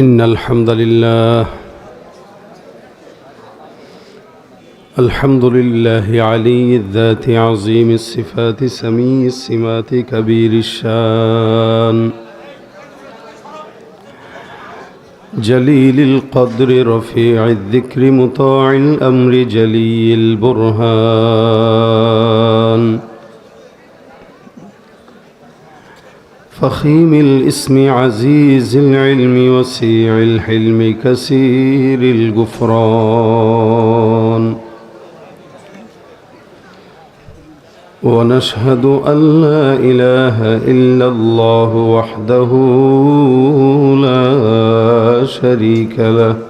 إن الحمد لله الحمد لله علي الذات عظيم الصفات سمي السمات كبير الشان جليل القدر رفيع الذكر مطاع الأمر جلي البرهان. فخيم الاسم عزيز العلم وسيع الحلم كثير الغفران. ونشهد أن لا إله إلا الله وحده لا شريك له.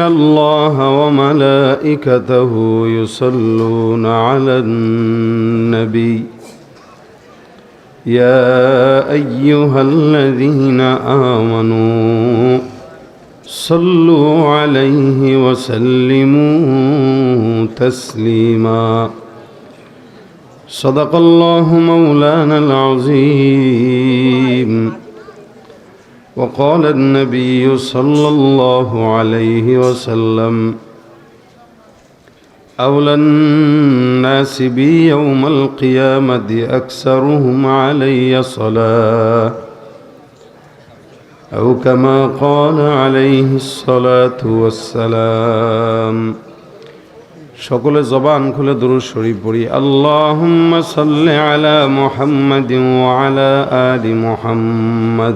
ان الله وملائكته يصلون على النبي يا ايها الذين امنوا صلوا عليه وسلموا تسليما. صدق الله مولانا العظيم. وقال النبي صلى الله عليه وسلم أولى الناس بي يوم القيامة أكثرهم علي صلاة أو كما قال عليه الصلاة والسلام সকলে জবান খুলে দুরুদ শরীফ পড়ি আল্লাহুম্মা সাল্লি আলা মুহাম্মাদিন ওয়া আলা আলি মুহাম্মাদ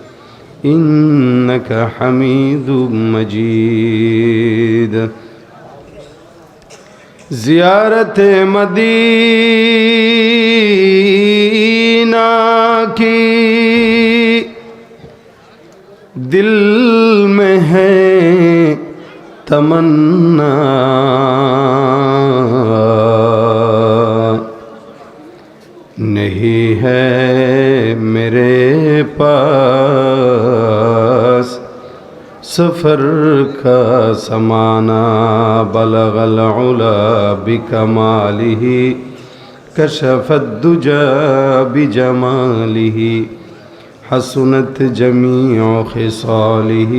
إنك حميد مجيد. زيارة مدینہ کی دل میں ہے تمنا نہیں ہے میرے پاس۔ سفر کا سمانا بلغ العلا ہی کشف الدجا بجمالہ حسنت جمیع خصالہ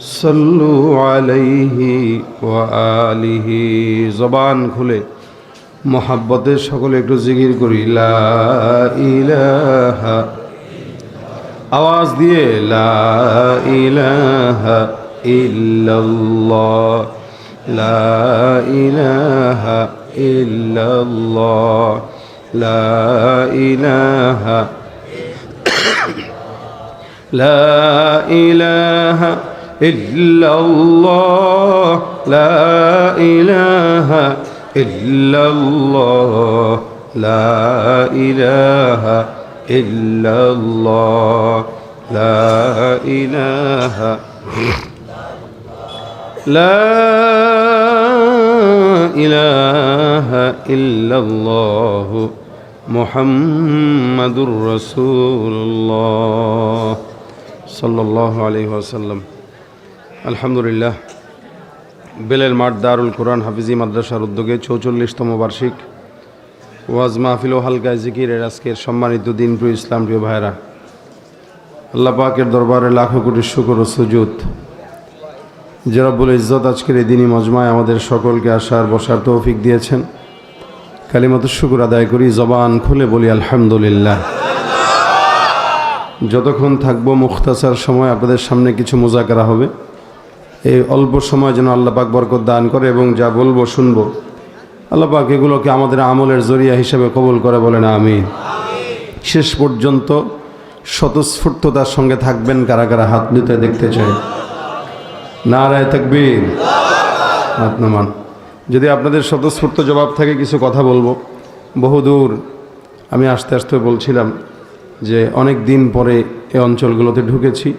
صلو علیہ وآلہ۔ زبان کھلے۔ মহাব্বতে সকলে একটু জিগির করি। লা ইলাহা আওয়াজ দিয়ে, লা ইলাহা ইল্লাল্লাহ, লা ইলাহা লা লা ইলাহা লা ইলাহা ইল্লাল্লাহ, লা ইলাহা ইল্লাল্লাহ, লা ইলাহা লা ইলাহা ইল্লাল্লাহ, মুহাম্মাদুর রাসূলুল্লাহ, সাল্লাল্লাহু আলাইহি ওয়াসাল্লাম। আলহামদুলিল্লাহ। বেলের মাঠ দারুল কোরআন হাফিজি মাদ্রাসার উদ্যোগে চৌচল্লিশতম বার্ষিক ওয়াজ মাহফিল ও হালকা জিকিরের আজকের সম্মানিত দিন প্রিয় ইসলাম প্রিয় ভাইরা আল্লাহ পাকের দরবারে লাখো কোটি শুকর ও সুজুত যে রব্বুল ইজ্জত আজকের এই দিনই মজমায় আমাদের সকলকে আসার, বসার তৌফিক দিয়েছেন। কালিমত শুকুর আদায় করি, জবান খুলে বলি, আলহামদুলিল্লাহ। যতক্ষণ থাকব মুখতাসার সময় আপনাদের সামনে কিছু মোজাকারা হবে। এই অল্প সময় যেন আল্লাহ পাক বরকত দান করে এবং যা বলব শুনব। আল্লাহ পাক এগুলোকে আমাদের আমলের জরিয়া হিসেবে কবুল করে বলেন আমি শেষ পর্যন্ত স্বতঃস্ফূর্ততার সঙ্গে থাকবেন কারা কারা হাত দিতে দেখতে চাই। নারায় তাকবীর। হাত নামান। যদি আপনাদের স্বতঃস্ফূর্ত জবাব থাকে, কিছু কথা বলব। বহুদূর আমি আস্তে আস্তে বলছিলাম যে অনেক দিন পরে এই অঞ্চলগুলোতে ঢুকেছি।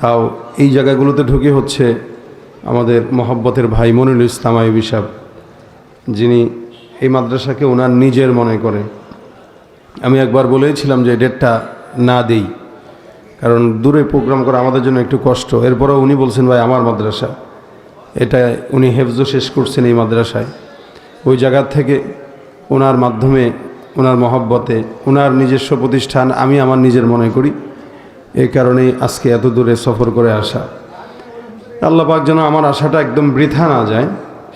তাও এই জায়গাগুলোতে ঢুকে হচ্ছে আমাদের মহব্বতের ভাই মনিরুল ইসলাম আইবি সাহেব যিনি এই মাদ্রাসাকে ওনার নিজের মনে করে। আমি একবার বলেছিলাম যে ডেটটা না দেই, কারণ দূরে প্রোগ্রাম করা আমাদের জন্য একটু কষ্ট। এরপরেও উনি বলছেন, ভাই, আমার মাদ্রাসা। এটা উনি হেফজো শেষ করছেন এই মাদ্রাসায়। ওই জায়গার থেকে ওনার মাধ্যমে, ওনার মহব্বতে, ওনার নিজস্ব প্রতিষ্ঠান আমি আমার নিজের মনে করি। এই কারণেই আজকে এত দূরে সফর করে আসা। আল্লাহ পাক যেন আমার আশাটা একদম বৃথা না যায়,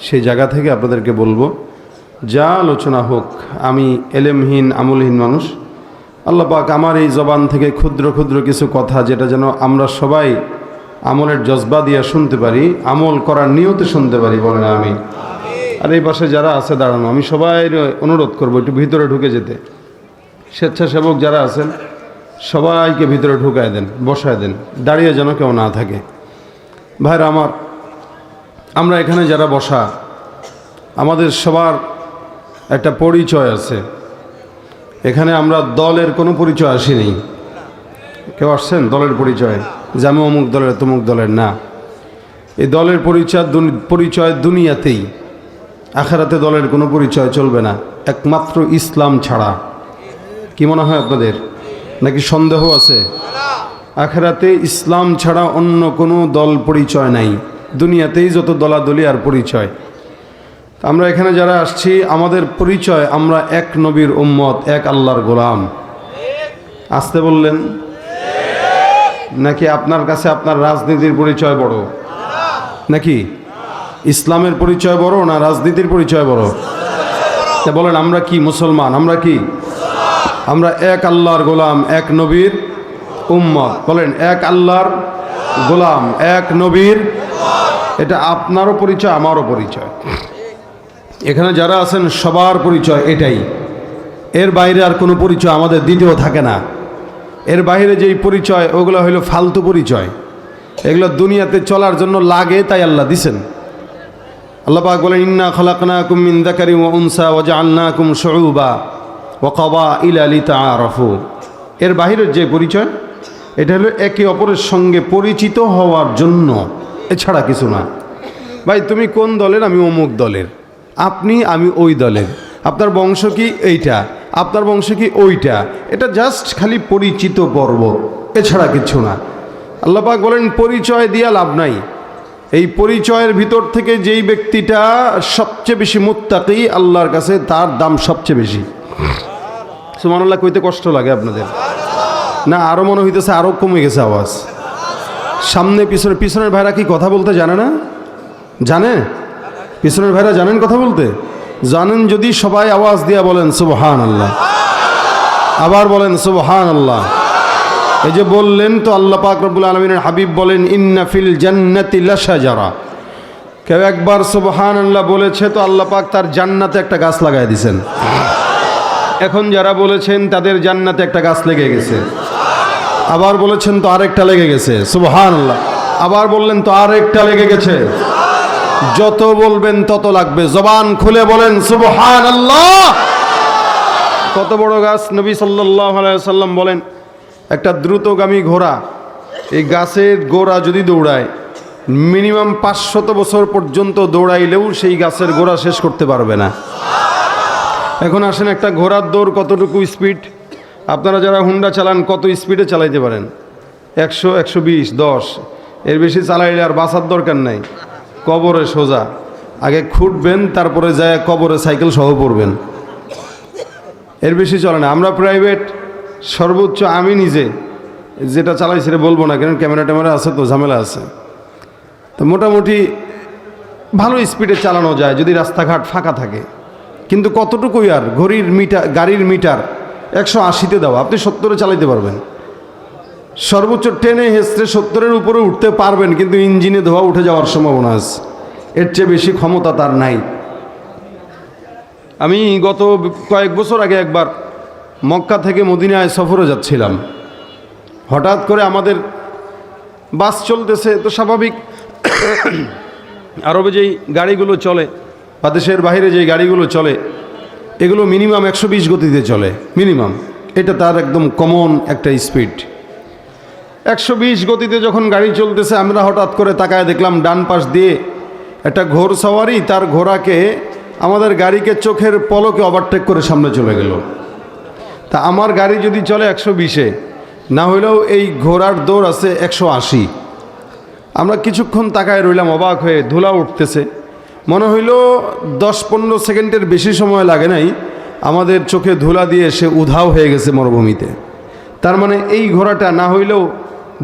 সেই জায়গা থেকে আপনাদেরকে বলব, যা আলোচনা হোক, আমি এলেমহীন, আমলহীন মানুষ, আল্লাহ পাক আমার এই জবান থেকে ক্ষুদ্র ক্ষুদ্র কিছু কথা যেটা যেন আমরা সবাই আমলের জজবা দিয়ে শুনতে পারি, আমল করার নিয়তে শুনতে পারি, বলেন আমি। আর এই পাশে যারা আছে, দাঁড়ানো, আমি সবাই অনুরোধ করব একটু ভিতরে ঢুকে যেতে। স্বেচ্ছাসেবক যারা আছেন সবাইকে ভিতরে ঢুকায় দেন, বসায় দেন, দাঁড়িয়ে যেন কেউ না থাকে। ভাইরা আমার, আমরা এখানে যারা বসা, আমাদের সবার একটা পরিচয় আছে। এখানে আমরা দলের কোনো পরিচয় আসিনি। কেউ আসছেন? দলের পরিচয়। যে অমুক দলের, তমুক দলের না। এই দলের পরিচয় পরিচয় দুনিয়াতেই, আখেরাতে দলের কোনো পরিচয় চলবে না। একমাত্র ইসলাম ছাড়া। কি মনে হয় আপনাদের? নাকি সন্দেহ আছে? আখেরাতে ইসলাম ছাড়া অন্য কোনো দল পরিচয় নাই। দুনিয়াতেই যত দলাদলি আর পরিচয়। আমরা এখানে যারা আসছি, আমাদের পরিচয় আমরা এক নবীর উম্মত, এক আল্লাহর গোলাম। আসতে বললেন? নাকি আপনার কাছে আপনার রাজনীতির পরিচয় বড়? নাকি? ইসলামের পরিচয় বড় না রাজনীতির পরিচয় বড়? বলেন, আমরা কি মুসলমান? আমরা কি আমরা এক আল্লাহর গোলাম, এক নবীর উম্মত। বলেন, এক আল্লাহর গোলাম, এক নবীর এটা আপনারও পরিচয়, আমারও পরিচয়। এখানে যারা আছেন, সবার পরিচয় এটাই। এর বাইরে আর কোনো পরিচয় আমাদের দ্বিতীয় থাকে না। এর বাইরে যেই পরিচয়, ওগুলো হইল ফালতু পরিচয়। এগুলো দুনিয়াতে চলার জন্য লাগে, তাই আল্লাহ দিছেন। আল্লাহ বলেন, ইন্না খলাকনাকুম মিন যাকারি ওয়া উনসা ওয়া জাআলনাকুম শুউবা ওয়া কবাইলা লিতাআরাফু। এর বাহিরের যে পরিচয়, এটা হলো একে অপরের সঙ্গে পরিচিত হওয়ার জন্য। এছাড়া কিছু না। ভাই, তুমি কোন দলের? আমি অমুক দলের। আপনি, আমি ওই দলের। আপনার বংশ কি এইটা? আপনার বংশ কি ওইটা? এটা জাস্ট খালি পরিচিত পর্ব। এছাড়া কিছু না। আল্লাপাক বলেন, পরিচয় দিয়া লাভ নাই। এই পরিচয়ের ভিতর থেকে যেই ব্যক্তিটা সবচেয়ে বেশি মুত্তাকি, আল্লাহর কাছে তার দাম সবচেয়ে বেশি। সুমানুল্লাহ কইতে কষ্ট লাগে আপনাদের। না আরও মনে হইতেছে আরও কমে গেছে আওয়াজ। সামনে পিছনে, পিছনের ভাইরা কি কথা বলতে জানে না? জানে? পিছনের ভাইরা জানেন কথা বলতে? জানেন যদি সবাই আওয়াজ দিয়া বলেন সুবহান আল্লাহ আবার বলেন সুবহান আল্লাহ এই যে বললেন তো আল্লাহ পাক রব্বুল আলমিনের হাবিব বলেন, ইন্না ফিল জান্নাতি লাশাজারা। কেউ একবার সুবহান আল্লাহ বলেছে তো আল্লাহ পাক তার জান্নাতে একটা গাছ লাগাই দিছেন। এখন যারা বলেছেন তাদের জান্নাতে একটা গাছ লেগে গেছে। আবার বলেছেন তো আরেকটা লেগে গেছে। সুবহান আবার বললেন তো আর একটা লেগে গেছে। যত বলবেন তত লাগবে। জবান খুলে বলেন সুবহান আল্লাহ কত বড় গাছ? নবী সাল্লাম বলেন, একটা দ্রুতগামী ঘোড়া, এই গাছের গোড়া যদি দৌড়ায়, মিনিমাম পাঁচশত বছর পর্যন্ত দৌড়াইলেও সেই গাছের গোড়া শেষ করতে পারবে না। এখন আসেন একটা ঘোড়ার দৌড় কতটুকু স্পিড আপনারা যারা হুন্ডা চালান, কত স্পিডে চালাইতে পারেন? একশো একশো বিশ, দশ। এর বেশি চালাইলে আর বাঁচার দরকার নাই। কবরে সোজা। আগে খুঁটবেন, তারপরে যায় কবরে সাইকেল সহ পড়বেন। এর বেশি চলে না। আমরা প্রাইভেট সর্বোচ্চ আমি নিজে যেটা চালাই সেটা বলব না কেন ক্যামেরা ট্যামেরা আছে তো, ঝামেলা আছে। তো মোটামুটি ভালো স্পিডে চালানো যায়, যদি রাস্তাঘাট ফাঁকা থাকে। কিন্তু কতটুকুই আর? ঘড়ির মিটার, গাড়ির মিটার একশো আশিতে দেওয়া। আপনি সত্তরে চালাইতে পারবেন। সর্বোচ্চ টেনে হেসড়ে সত্তরের উপরে উঠতে পারবেন, কিন্তু ইঞ্জিনে ধোয়া উঠে যাওয়ার সম্ভাবনা আছে। এর চেয়ে বেশি ক্ষমতা তার নাই। আমি গত কয়েক বছর আগে একবার মক্কা থেকে মদিনায় সফরে যাচ্ছিলাম। হঠাৎ করে আমাদের বাস চলতেছে, তো স্বাভাবিক আরবে যেই গাড়িগুলো চলে বা দেশের বাইরে যেই গাড়িগুলো চলে, এগুলো মিনিমাম একশো বিশ গতিতে চলে, মিনিমাম। এটা তার একদম কমন একটা স্পিড একশো বিশ গতিতে যখন গাড়ি চলতেছে, আমরা হঠাৎ করে তাকায় দেখলাম, ডান পাশ দিয়ে একটা ঘোর সওয়ারি, তার ঘোড়াকে আমাদের গাড়িকে চোখের পলকে ওভারটেক করে সামনে চলে গেল। তা আমার গাড়ি যদি চলে একশো বিশে, না হইলেও এই ঘোড়ার দৌড় আছে একশো আশি। আমরা কিছুক্ষণ তাকায় রইলাম, অবাক হয়ে ধুলা উঠতেছে। মনে হইল দশ পনেরো সেকেন্ডের বেশি সময় লাগে নাই, আমাদের চোখে ধুলা দিয়ে সে উধাও হয়ে গেছে মরুভূমিতে। তার মানে এই ঘোড়াটা না হইলেও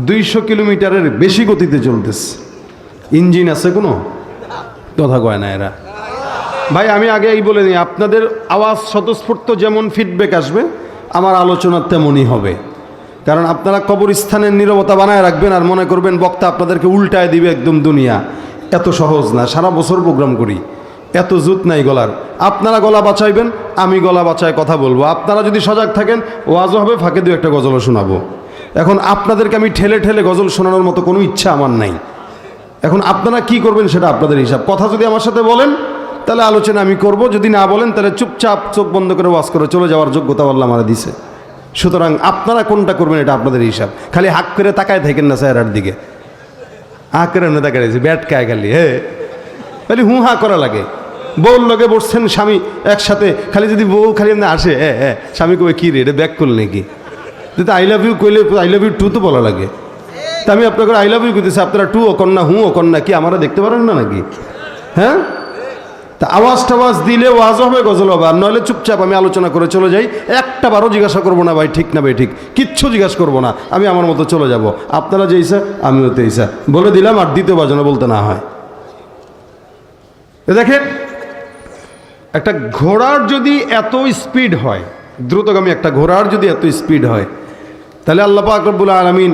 দুইশো কিলোমিটারের বেশি গতিতে চলতেছে। ইঞ্জিন আছে কোনো? কথা কয় না এরা। ভাই, আমি আগে এই বলে নিই, আপনাদের আওয়াজ স্বতঃস্ফূর্ত যেমন ফিডব্যাক আসবে, আমার আলোচনা তেমনই হবে। কারণ আপনারা কবরস্থানের নীরবতা বানায় রাখবেন আর মনে করবেন বক্তা আপনাদেরকে উল্টায় দিবে একদম দুনিয়া। এত সহজ না, সারা বছর প্রোগ্রাম করি। এত জুত নাই গলার। আপনারা গলা বাঁচাইবেন আমি গলা বাঁচায় কথা বলব। আপনারা যদি সজাগ থাকেন, ওয়াজও হবে, ফাঁকে দু একটা গজলও শোনাবো। এখন আপনাদেরকে আমি ঠেলে ঠেলে গজল শোনানোর মতো কোনো ইচ্ছা আমার নাই। এখন আপনারা কি করবেন সেটা আপনাদের হিসাব। কথা যদি আমার সাথে বলেন, তাহলে আলোচনা আমি করব। যদি না বলেন, তাহলে চুপচাপ চোখ বন্ধ করে ওয়াজ করে চলে যাওয়ার যোগ্যতা আল্লাহ আমার দিছে। সুতরাং আপনারা কোনটা করবেন এটা আপনাদের হিসাব। খালি হাক করে তাকায় থাকেন না স্যার দিকে। হাঁ করে না দেখা রয়েছে ব্যাট খায় খালি, হে। খালি হু হা করা লাগে। বউর লগে বসছেন স্বামী একসাথে, খালি যদি বউ খালি এমনি আসে হ্যাঁ হ্যাঁ স্বামী কবে কী রে, এটা ব্যাক করল নাকি? যদি আই লাভ ইউ কইলে আই লাভ ইউ টু তো বলা লাগে। তা আমি আপনাকে আই লাভ ইউ কইতেছি, আপনারা টু ও কন্যা, হু ও কন্যা, কি আমারা দেখতে পারেন না নাকি? হ্যাঁ? তা আওয়াজ টাওয়াজ দিলে ওয়াজ হবে, গজল হবে। আর নইলে চুপচাপ আমি আলোচনা করে চলে যাই। একটা বারও জিজ্ঞাসা করব না ভাই, ঠিক না ভাই, ঠিক। কিচ্ছু জিজ্ঞাসা করব না। আমি আমার মতো চলে যাব। আপনারা যে ইসা আমিও তো ইসা বলে দিলাম আর দ্বিতীয়বার যেন বলতে না হয়। দেখেন, একটা ঘোড়ার যদি এত স্পিড হয়, দ্রুতগামী একটা ঘোড়ার যদি এত স্পিড হয়, তাহলে আল্লাহ পাক রব্বুল আলমিন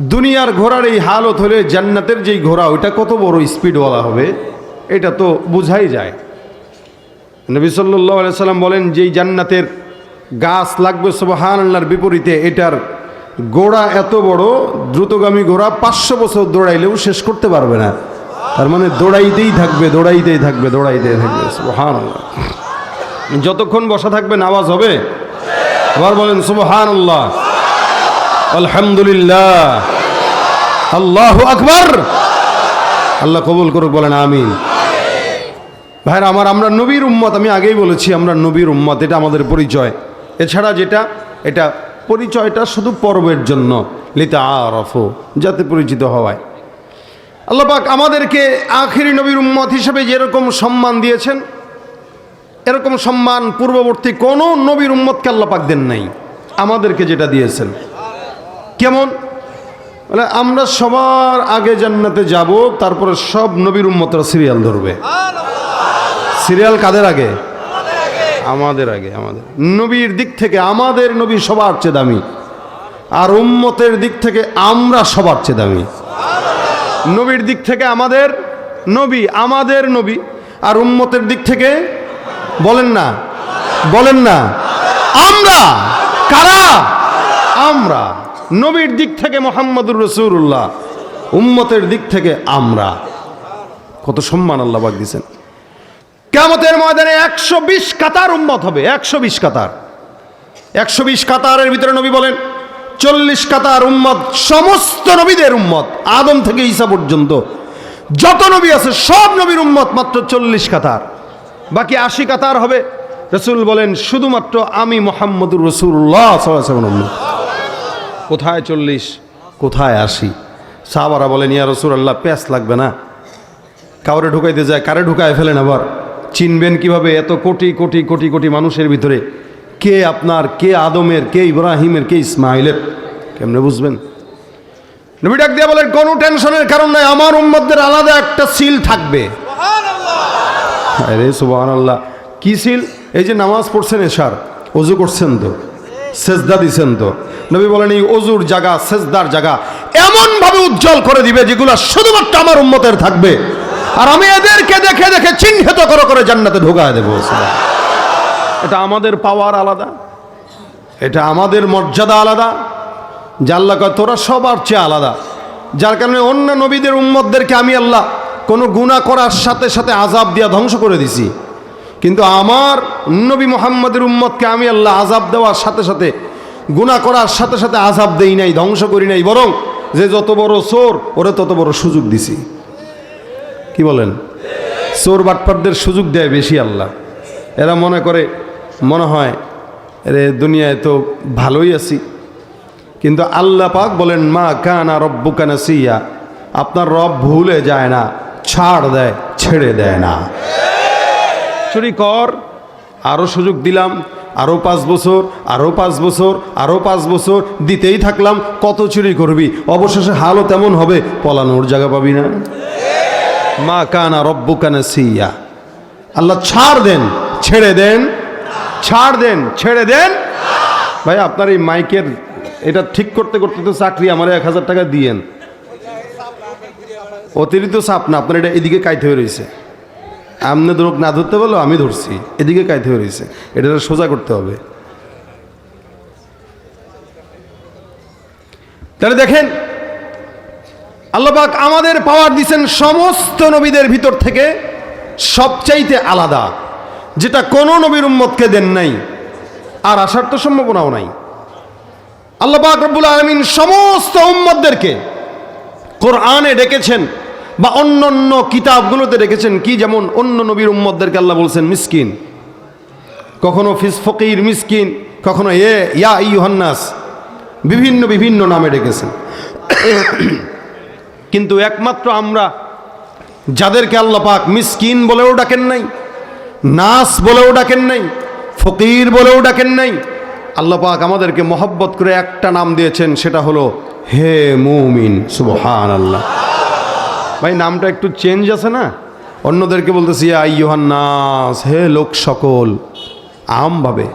দুনিয়ার ঘোড়ার এই হালত হলে জান্নাতের যেই ঘোড়া, ওইটা কত বড় স্পিডওয়ালা হবে? এটা তো বোঝাই যায়। নবী সাল্লাহ সাল্লাম বলেন, যেই জান্নাতের গাছ লাগবে সুবহান আল্লাহর বিপরীতে, এটার গোড়া এত বড়, দ্রুতগামী ঘোড়া পাঁচশো বছর দৌড়াইলেও শেষ করতে পারবে না। তার মানে দৌড়াইতেই থাকবে দৌড়াইতেই থাকবে দৌড়াইতেই থাকবে আল্লাহ যতক্ষণ বসা থাকবেন আওয়াজ হবে? আবার বলেন সুবহান আল্লাহ আলহামদুলিল্লাহ। আল্লাহ আকবর। আল্লাহ কবুল করুক, বলেন, আমিন। ভাইরা, আমার আমরা নবীর উম্মত, আমি আগেই বলেছি আমরা নবীর উম্মত, এটা আমাদের পরিচয়। এছাড়া যেটা, এটা পরিচয়টা শুধু পর্বের জন্য লিতা আরফ যাতে পরিচিত হওয়ায়। আল্লাহ পাক আমাদেরকে আখিরি নবীর উম্মত হিসেবে যেরকম সম্মান দিয়েছেন, এরকম সম্মান পূর্ববর্তী কোনো নবীর উম্মতকে আল্লাহ পাক দেন নাই, আমাদেরকে যেটা দিয়েছেন। কেমন? বলে, আমরা সবার আগে জান্নাতে যাব, তারপরে সব নবীর উম্মতরা সিরিয়াল ধরবে। সিরিয়াল কাদের আগে? আমাদের আগে, আমাদের। নবীর দিক থেকে আমাদের নবী সবার চেয়ে দামি। আর উম্মতের দিক থেকে আমরা সবার চেয়ে দামি। নবীর দিক থেকে আমাদের নবী আমাদের নবী। আর উম্মতের দিক থেকে বলেন না বলেন না, আমরা, কারা? আমরা। নবীর দিক থেকে মোহাম্মদুর রসুল্লাহ উম্মতের দিক থেকে আমরা। কত সম্মান আল্লাহ পাক দিয়েছেন। কেমতের ময়দানে একশো বিশ কাতার উম্মত হবে, একশো বিশ কাতার। একশো বিশ কাতারের ভিতরে নবী বলেন, চল্লিশ কাতার উম্মত, সমস্ত নবীদের উম্মত, আদম থেকে ঈসা পর্যন্ত। যত নবী আছে, সব নবীর উম্মত মাত্র চল্লিশ কাতার। বাকি আশি কাতার হবে, রসুল বলেন, শুধুমাত্র আমি মোহাম্মদুর রসুল্লাহ কোথায় চল্লিশ? কোথায় আশি? সাহাবারা বলেন, ইয়া রসুল আল্লাহ প্যাস লাগবে না। কাউরে ঢুকাইতে যায়, কারে ঢুকায় ফেলেন আবার? চিনবেন কীভাবে এত কোটি কোটি কোটি কোটি মানুষের ভিতরে কে আপনার কে আদমের কে ইব্রাহিমের কে ইসমাইলের? কেমনে বুঝবেন? নবী ডাক দিয়ে বলেন কোনো টেনশনের কারণ নাই আমার উম্মতদের আলাদা একটা সিল থাকবে। আরে সুবাহ আল্লাহ কি সিল? এই যে নামাজ পড়ছেন এশার অজু করছেন তো সেজদা দিছেন তো। নবী বলেন এই অজুর জায়গা সেজদার জায়গা এমনভাবে উজ্জ্বল করে দিবে যেগুলো শুধুমাত্র আমার উম্মতের থাকবে। আর আমি এদেরকে দেখে দেখে চিহ্নিত করে করে জান্নাতে ঢোকায় দেবো এটা আমাদের পাওয়ার আলাদা। এটা আমাদের মর্যাদা আলাদা। জাল্লা কয়, তোরা সবার চেয়ে আলাদা। যার কারণে অন্য নবীদের উম্মতদেরকে আমি আল্লাহ কোনো গুণা করার সাথে সাথে আজাব দিয়া ধ্বংস করে দিছি। কিন্তু আমার নবী মোহাম্মদের উম্মতকে আমি আল্লাহ আজাব দেওয়ার সাথে সাথে গুণা করার সাথে সাথে আজাব দেই নাই, ধ্বংস করি নাই। বরং যে যত বড় চোর, ওরে তত বড় সুযোগ দিছি। কি বলেন? চোর বাটপাটদের সুযোগ দেয় বেশি আল্লাহ। এরা মনে করে, মনে হয় রে দুনিয়ায় তো ভালোই আছি। কিন্তু আল্লাহ পাক বলেন, মা কানা রব্বু কানা সিয়া আপনার রব ভুলে যায় না, ছাড় দেয়, ছেড়ে দেয় না। চুরি কর আরও সুযোগ দিলাম আরও পাঁচ বছর আরও পাঁচ বছর আরও পাঁচ বছর, দিতেই থাকলাম, কত চুরি করবি? অবশেষে হালও তেমন হবে, পলানোর জায়গা পাবি না। মা কানা রব্বু কানা সিয়া আল্লাহ ছাড় দেন, ছেড়ে দেন, ছাড় দেন, ছেড়ে দেন। ভাই, আপনার এই মাইকের, এটা ঠিক করতে করতে তো চাকরি আমার এক হাজার টাকা দিয়েন। অতিরিক্ত চাপ না, আপনার এটা এদিকে কাইতে হয়ে রয়েছে। আমনে ধরুক না ধরতে বলো, আমি ধরছি, এদিকে কাইতে হয়ে রয়েছে। এটা সোজা করতে হবে। তাহলে দেখেন আল্লাপাক আমাদের পাওয়ার দিচ্ছেন সমস্ত নবীদের ভিতর থেকে সবচাইতে আলাদা, যেটা কোনো নবীর উম্মতকে দেন নাই। আর আসার তো সম্ভাবনাও নাই। আল্লাহ পাক রব্বুল আলমিন সমস্ত উম্মতদেরকে কোরআনে ডেকেছেন বা অন্য অন্য কিতাবগুলোতে ডেকেছেন কি যেমন অন্য নবীর উম্মতদেরকে আল্লাহ বলছেন মিসকিন, কখনো ফিস ফকির মিসকিন, কখনো এ, ইয়া ইউহান্নাস বিভিন্ন বিভিন্ন নামে ডেকেছেন। কিন্তু একমাত্র আমরা, যাদেরকে আল্লাহ পাক মিসকিন বলেও ডাকেন নাই, নাস বলেও ডাকেন নাই, ফকির বলেও ডাকেন নাই, আল্লাহ পাক আমাদেরকে মহব্বত করে একটা নাম দিয়েছেন, সেটা হলো হে মুমিন সুবহান আল্লাহ ভাই, নামটা একটু চেঞ্জ আছে না? অন্যদেরকে বলতেছি আই নাস, হে লোক সকল আমভাবে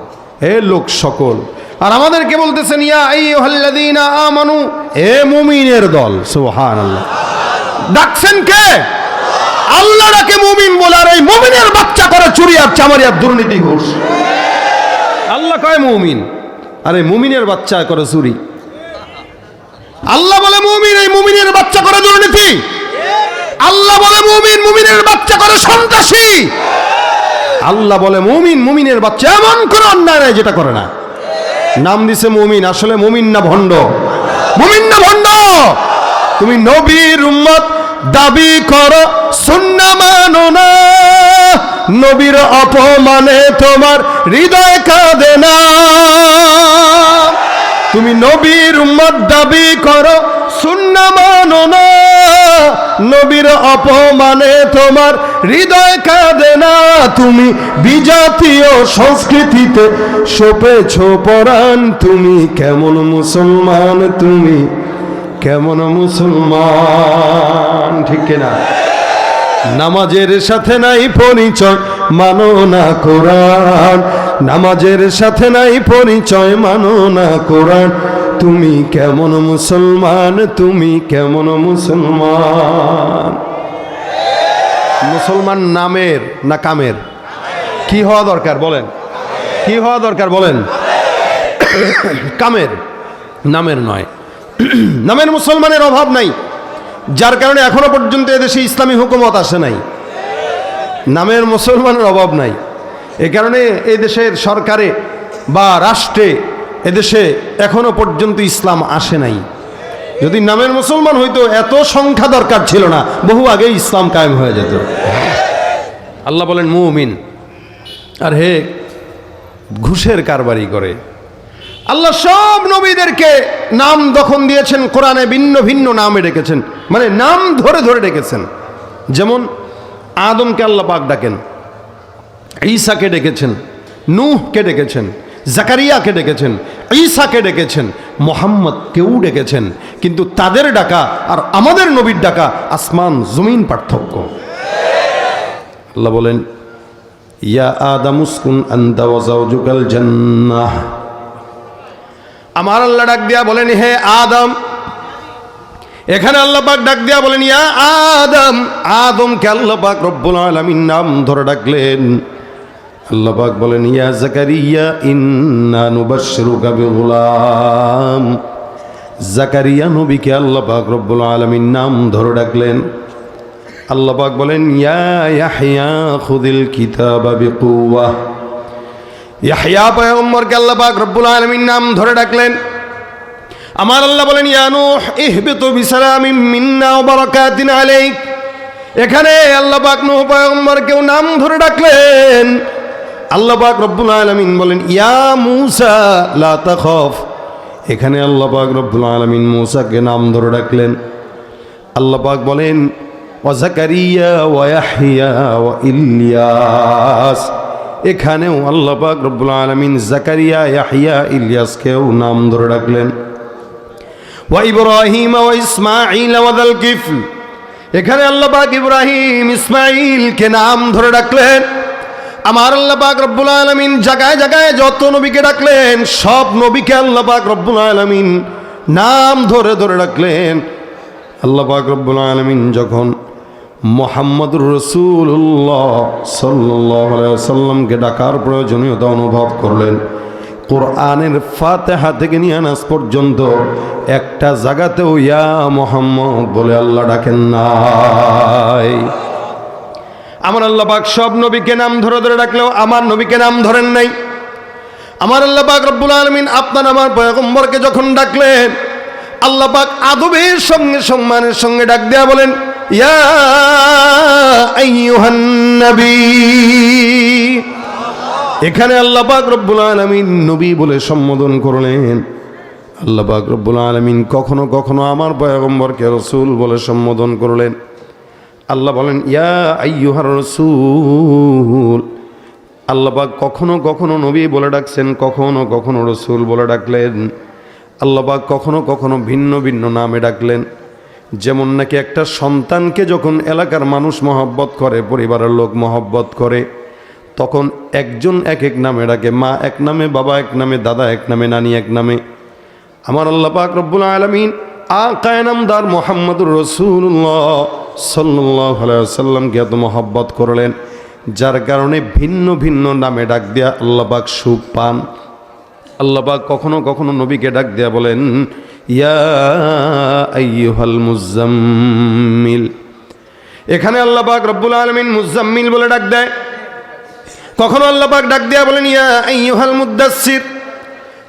হে লোক সকল আর আমাদেরকে বলতেছেন আমানু। হে মুমিনের দল সুবহান আল্লাহ ডাকছেন কে? আল্লাহ ডাকে মুমিন বলে, আর এই মুমিনের বাচ্চা করে চুরি আর চামারি আর দুর্নীতি ঘোষ। আল্লাহ কয়, মুমিন, আরে মুমিনের বাচ্চা করে চুরি। আল্লাহ বলে, মুমিন, এই মুমিনের বাচ্চা করে দুর্নীতি। আল্লাহ বলে, মুমিন, মুমিনের বাচ্চা করে সন্ত্রাসী। আল্লাহ বলে, মুমিন, মুমিনের বাচ্চা এমন কোন অন্যায় যেটা করে না। নাম দিছে মুমিন, আসলে মুমিন না ভণ্ড? মুমিন না ভণ্ড! তুমি নবীর উম্মত, দাবি করো, সুন্না মানো না। নবীর অপমানে তোমার হৃদয় কাঁদে না। তুমি নবীর উম্মত, দাবি করো সুন্না মানো না। নবীর অপমানে তোমার হৃদয় কাঁদে না। তুমি বিজাতীয় সংস্কৃতিতে সোপেছ পরাণ। তুমি কেমন মুসলমান, তুমি কেমন মুসলমান, ঠিক কিনা? নামাজের সাথে নাই পরিচয়, মানো না কোরআন। নামাজের সাথে নাই পরিচয়, মানো না কোরআন। তুমি কেমন মুসলমান, তুমি কেমন মুসলমান? মুসলমান নামের না কামের? কি হওয়া দরকার বলেন? কি হওয়া দরকার বলেন? কামের, নামের নয়। নামের মুসলমানের অভাব নাই। যার কারণে এখনও পর্যন্ত এদেশে ইসলামী হুকুমত আসে নাই। নামের মুসলমানের অভাব নাই। এ কারণে এই দেশের সরকারে বা রাষ্ট্রে এদেশে এখনও পর্যন্ত ইসলাম আসে নাই। যদি নামের মুসলমান হইতো, এত সংখ্যা দরকার ছিল না। বহু আগেই ইসলাম কায়েম হয়ে যেত। আল্লাহ বলেন, মুমিন। আর হে ঘুষের কারবারি করে। আল্লাহ সব নবীদেরকে নাম দখন দিয়েছেন, কোরআনে ভিন্ন ভিন্ন নামে ডেকেছেন। মানে নাম ধরে ধরে ডেকেছেন। যেমন আদমকে আল্লাহ পাক ডাকেন, ঈসাকে ডেকেছেন, নূহকে ডেকেছেন, জাকারিয়াকে ডেকেছেন ঈসাকে ডেকেছেন মোহাম্মদকেও ডেকেছেন, কিন্তু তাদের ডাকা আর আমাদের নবীর ডাকা আসমান, জমিন পার্থক্য। আল্লাহ বলেন, ইয়া আদামুসকুন আন্দাওয়াজাউজুকাল জান্নাহ। আমার আল্লাহ ডাক দিয়া বলেন, হে আদম, এখানে আল্লাহ পাক ডাক দিয়া বলেন, ইয়া আদম, আদমকে আল্লাহ পাক রব্বুল আলামিন নাম ধরে ডাকলেন। আল্লাহ পাক বলেন, ইয়া জাকারিয়া, ইন্না নুবাশশিরুকা বিগুলাম। জাকারিয়া নবীকে আল্লাহ পাক রব্বুল আলামিন নাম ধরে ডাকলেন। আল্লাহ পাক বলেন, ইয়া খুদিল কিতাবা বিকুওয়া। ইয়াহইয়া পয়গম্বরকে আল্লাহ পাক রব্বুল আলামিন নাম ধরে ডাকলেন। আমার আল্লাহ বলেন ইয়ানুহ ইহবিতু বিসালামিন মিন্না বারাকাতিন আলাইক। এখানে আল্লাহ পাক নূহ পয়গম্বরকেও নাম ধরে ডাকলেন। আল্লাহ পাক রব্বুল আলামিন বলেন, ইয়া মূসা, লা তাখাফ। এখানে আল্লাহ পাক রব্বুল আলামিন মূসাকে নাম ধরে ডাকলেন। আল্লাহ পাক বলেন, ওয়া জাকারিয়া ওয়া ইলিয়াস। এখানেও আল্লাহ পাক রব্বুল আলামিন জাকারিয়া, ইয়াহইয়া, ইলিয়াসকেও নাম ধরে ডাকলেন। ওয়া ইব্রাহিম ওয়া ইসমাঈল ওয়া দাল কিফল এখানে আল্লাহ পাক ইব্রাহিম, ইসমাঈলকে নাম ধরে ডাকলেন। আমার আল্লাহ পাক রব্বুল আলামিন জায়গায় জায়গায় যত নবীকে ডাকলেন, সব নবীকে আল্লাহ পাক রব্বুল আলামিন নাম ধরে ধরে ডাকলেন। আল্লাহ পাক রব্বুল আলামিন যখন মোহাম্মদুর রসুল্লাহ সাল্লাহ সাল্লামকে ডাকার প্রয়োজনীয়তা অনুভব করলেন, কোরআনের ফাতেহা থেকে নিয়ে আনাস পর্যন্ত একটা জায়গাতেও ইয়া মোহাম্মদ বলে আল্লাহ ডাকেন নাই। আমার আল্লাহ পাক সব নবীকে নাম ধরে ধরে ডাকলেও আমার নবীকে নাম ধরেন নাই। আমার আল্লাহ পাক রব্বুল আলমিন আপনার আমার পয়গম্বরকে যখন ডাকলেন আল্লাহ পাক আদবের সঙ্গে সম্মানের সঙ্গে ডাক দেয়া বলেন এখানে আল্লাহ পাক রব্বুল আলমিন নবী বলে সম্বোধন করলেন। আল্লাহ পাক রব্বুল আলমিন কখনো কখনো আমার পয়গম্বরকে রসুল বলে সম্বোধন করলেন। আল্লাহ বলেন, ইয়া আইয়ুহার রসুল। আল্লাহবাক কখনো কখনো নবী বলে ডাকছেন, কখনো কখনো রসুল বলে ডাকলেন। আল্লাহবাক কখনো কখনো ভিন্ন ভিন্ন নামে ডাকলেন। যেমন নাকি একটা সন্তানকে যখন এলাকার মানুষ মহব্বত করে, পরিবারের লোক মহব্বত করে, তখন একজন এক এক নামে ডাকে, মা এক নামে, বাবা এক নামে, দাদা এক নামে, নানি এক নামে। আমার আল্লাহ পাক রব্বুল আলমিন আকায়নামদার মোহাম্মদুর রসুল্লাহ সাল্লাহ সাল্লামকে এত মহব্বত করলেন, যার কারণে ভিন্ন ভিন্ন নামে ডাক দেয়া আল্লাহবাক সুখ পান। আল্লাহবাক কখনো কখনো নবীকে ডাক দেয়া বলেন, ইয়া আইয়ুহাল মুজাম্মিল। এখানে আল্লাহবাক রব্বুল আলমিন মুজাম্মিল বলে ডাক দেয়। কখনো আল্লাহবাক ডাক দেয়া বলেন, ইয়া মুদাসসির।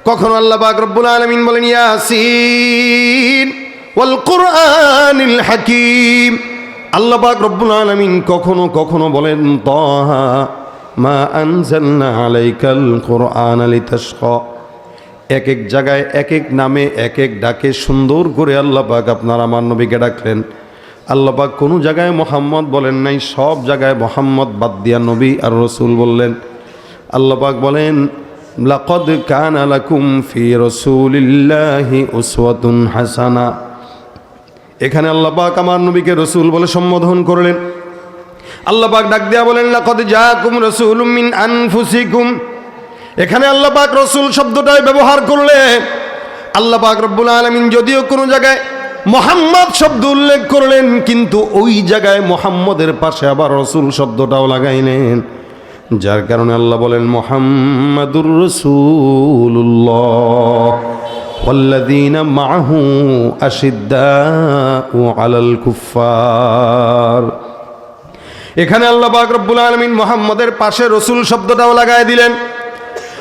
কখনো আল্লাহ পাক রব্বুল আলমিন বলেন, ইয়াসিন। হাকীম। আল্লাহ পাক রব্বুল আলামিন কখনো কখনো বলেন, তাহা মা আনজালনা আলাইকাল কুরআন লিতাশকা। এক এক জায়গায় এক এক নামে এক এক ডাকে সুন্দর করে আল্লাহ পাক আপনার আমার নবীকে ডাকলেন। আল্লাহ পাক কোনো জায়গায় মোহাম্মদ বলেন নাই, সব জায়গায় মোহাম্মদ বাদ দিয়া নবী আর রসুল বললেন। আল্লাহ পাক বলেন, লাকদ কান লাকুম ফি রসুলিল্লাহি উসওয়াতুন হাসানা। এখানে আল্লাহ পাক আমার নবীকে রসুল বলে সম্বোধন করলেন। আল্লাহ পাক ডাক দিয়া বলেন, লাকদ জাকুম রাসূলুম মিন আনফুসিকুম। এখানে আল্লাহ পাক রসুল শব্দটাই ব্যবহার করলেন আল্লাহ পাক রব্বুল আলামিন যদিও কোনো জায়গায় মোহাম্মদ শব্দ উল্লেখ করলেন, কিন্তু ওই জায়গায় মোহাম্মদের পাশে আবার রসুল শব্দটাও লাগাইলেন। যার কারণে আল্লাহ বলেন, মোহাম্মদুর রসুল্লাহ والذين معه أشداء على الكفار এখানে আল্লাহ পাক রব্বুল আলমিন মোহাম্মদের পাশে রসুল শব্দটাও লাগাই দিলেন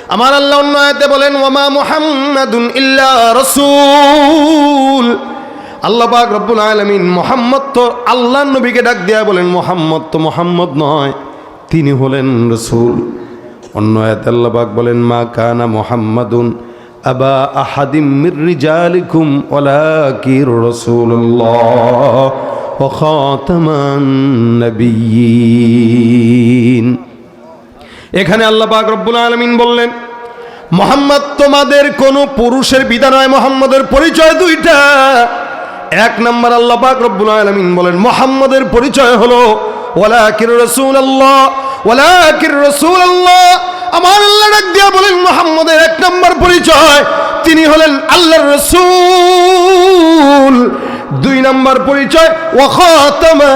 আমার আল্লাহ অন্য আয়াতে বলেন ওমা মুহাম্মাদুন ইল্লা রসুল আল্লাহ পাক রব্বুল আলমিন মোহাম্মদ তো আল্লাহ নবীকে ডাক দেয়া বলেন মোহাম্মদ তো মোহাম্মদ নয় তিনি হলেন রসুল অন্য আয়াতে আল্লাহ পাক বলেন মা কানা মোহাম্মদুন আবা আহাদিম মির রিজালিকুম ওয়ালাকির রাসূলুল্লাহ ওয়া খাতামান নবিয়্যিন। এখানে আল্লাহ পাক রব্বুল আলমিন বললেন, মোহাম্মদ তোমাদের কোনো পুরুষের বিদা নয়, মোহাম্মদের পরিচয় দুইটা। এক নম্বর আল্লাহ পাক রব্বুল আলমিন বলেন, মোহাম্মদের পরিচয় হলো, ওয়ালাকির রসুল আল্লাহ ওয়ালাকির রসুল আল্লাহ আমার আল্লাহ ডাক দিয়া বলেন, মোহাম্মদের এক নম্বর পরিচয়। তিনি হলেন আল্লাহর রসুল। দুই নম্বর পরিচয়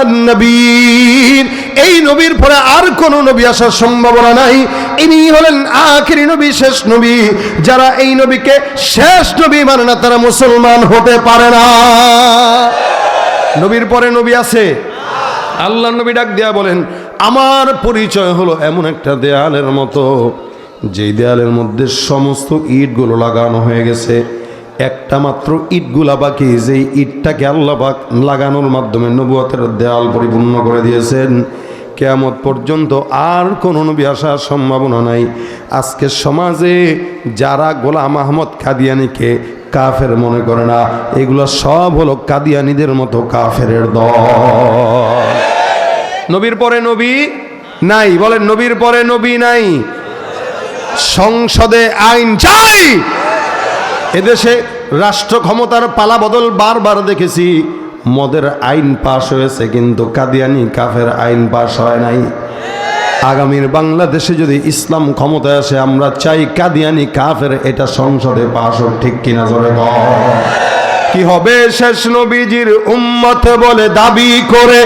নবীন। এই নবীর পরে আর কোন নবী আসার সম্ভাবনা নাই। ইনি হলেন আখিরি নবী, শেষ নবী। যারা এই নবীকে শেষ নবী মানে না, তারা মুসলমান হতে পারে না। নবীর পরে নবী আছে। আল্লাহ নবী ডাক দেয়া বলেন, আমার পরিচয় হলো এমন একটা দেয়ালের মতো। যেই দেয়ালের মধ্যে সমস্ত ইটগুলো লাগানো হয়ে গেছে। একটা মাত্র ইটগুলা বাকি, যেই ইটটাকে আল্লাহ পাক লাগানোর মাধ্যমে নবুয়তের দেয়াল পরিপূর্ণ করে দিয়েছেন। কেয়ামত পর্যন্ত আর কোনো নবী আসার সম্ভাবনা নাই। আজকে সমাজে যারা গোলাম আহমদ কাদিয়ানিকে কাফের মনে করে না, এগুলো সব হলো কাদিয়ানিদের মতো কাফের দল। নবীর পরে নবী নাই। বলেন, নবীর পরে নবী নাই। সংসদে আইন চাই। এদেশে রাষ্ট্র ক্ষমতার পালা বদল বারবার দেখেছি। মদের আইন পাশ হয়েছে, কিন্তু কাদিয়ানি কাফের আইন পাশ হয় নাই। আগামীর বাংলাদেশে যদি ইসলাম ক্ষমতায় আসে, আমরা চাই কাদিয়ানি কাফের এটা সংসদে পাশ হোক, ঠিক কিনা বল। কি হবে? শেষ নবীজির উম্মত বলে দাবি করে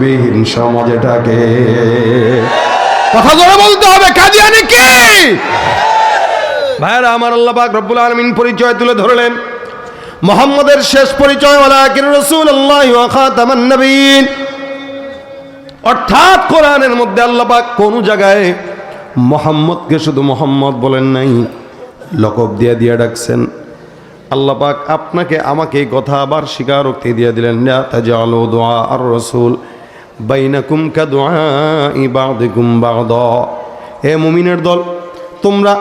শোষণবিহীন সমাজটাকে। কথা ধরে বলতে হবে কাজিয়ানি কি? ভাইরা আমার আল্লাহ পাক রব্বুল আলমিন পরিচয় তুলে ধরলেন। মোহাম্মদের শেষ পরিচয় ওয়ালাকিন রাসূলুল্লাহ ওয়া খাতামান নবীন অর্থাৎ কোরআনের মধ্যে আল্লাহ পাক কোন জায়গায় মোহাম্মদকে শুধু মোহাম্মদ বলেন নাই লকব দিয়ে দিয়ে ডাকছেন। আল্লাহ পাক আপনাকে আমাকে এই কথা আবার স্বীকারোক্তি দিয়ে দিলেন লা তাজালু দুআ আর রাসূল। বাইনাকুম কাদুআ ইবাদিকুম বাগদা। এ মুমিনের দল তোমরা